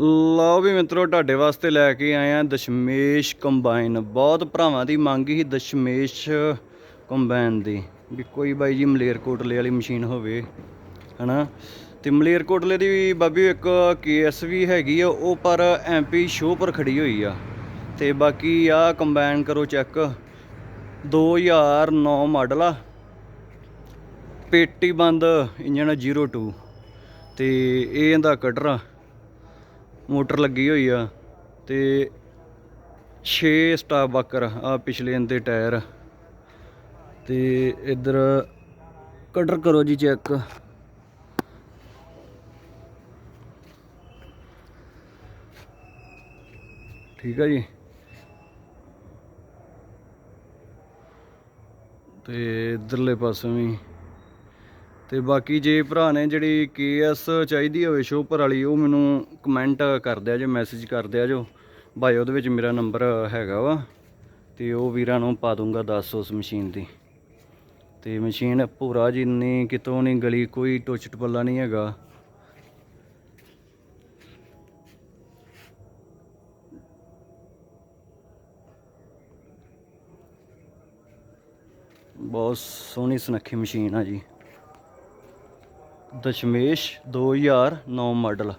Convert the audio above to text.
ਲਓ ਵੀ ਮਿੱਤਰੋ, ਤੁਹਾਡੇ ਵਾਸਤੇ ਲੈ ਕੇ ਆਏ ਆ ਦਸ਼ਮੇਸ਼ ਕੰਬਾਈਨ। ਬਹੁਤ ਭਰਾਵਾਂ ਦੀ ਮੰਗ ਸੀ ਦਸ਼ਮੇਸ਼ ਕੰਬਾਈਨ ਦੀ, ਵੀ ਕੋਈ ਬਾਈ ਜੀ ਮਲੇਰਕੋਟਲੇ ਵਾਲੀ ਮਸ਼ੀਨ ਹੋਵੇ, ਹਨਾ? ਤੇ ਮਲੇਰਕੋਟਲੇ ਦੀ ਵੀ ਬਾਬੀ ਇੱਕ ਕੇਐਸ ਵੀ ਹੈਗੀ ਆ, ਉਹ ਪਰ ਐਮਪੀ ਸ਼ੋਅ ਪਰ ਖੜੀ ਹੋਈ ਆ। ਤੇ ਬਾਕੀ ਆ ਕੰਬਾਈਨ ਕਰੋ ਚੈੱਕ 2009 ਮਾਡਲ ਆ। ਪੇਟੀ ਬੰਦ ਇੰਜਨ 02 ਤੇ ਇਹ ਇਹਦਾ ਕਟਰ ਆ। ਮੋਟਰ ਲੱਗੀ ਹੋਈ ਆ ਤੇ 6 ਸਟਾਪ ਵਾਕਰ ਆ ਪਿਛਲੇ ਇਹਦੇ ਟਾਇਰ। ਤੇ ਇੱਧਰ ਕਟਰ ਕਰੋ ਜੀ ਚੈੱਕ। ਠੀਕ ਆ ਜੀ। ਤੇ ਇਧਰਲੇ ਪਾਸੇ ਵੀ ਤੇ ਬਾਕੀ ਜੇ ਭਰਾ ਨੇ ਜਿਹੜੀ ਕੇਐਸ ਚਾਹੀਦੀ ਹੋਵੇ ਸ਼ੋਪਰ ਵਾਲੀ, ਉਹ ਮੈਨੂੰ ਕਮੈਂਟ ਕਰ ਦਿਆ ਜੇ ਮੈਸੇਜ ਕਰ ਦਿਆ ਜੋ। ਭਾਈ, ਉਹਦੇ ਵਿੱਚ ਮੇਰਾ ਨੰਬਰ ਹੈਗਾ ਵਾ। ਤੇ ਉਹ ਵੀਰਾਂ ਨੂੰ ਪਾ ਦੂੰਗਾ ਦੱਸ ਉਸ ਮਸ਼ੀਨ ਦੀ। ਤੇ ਮਸ਼ੀਨ ਪੂਰਾ ਜਿੰਨੀ ਕਿਤੋਂ ਨਹੀਂ ਗਲੀ, ਕੋਈ ਟੁੱਚ ਟਪੱਲਾ ਨਹੀਂ ਹੈਗਾ। ਬਹੁਤ ਸੋਹਣੀ ਸੁਨੱਖੀ ਮਸ਼ੀਨ ਆ ਜੀ। ਦਸ਼ਮੇਸ਼ 2009 ਮਾਡਲ।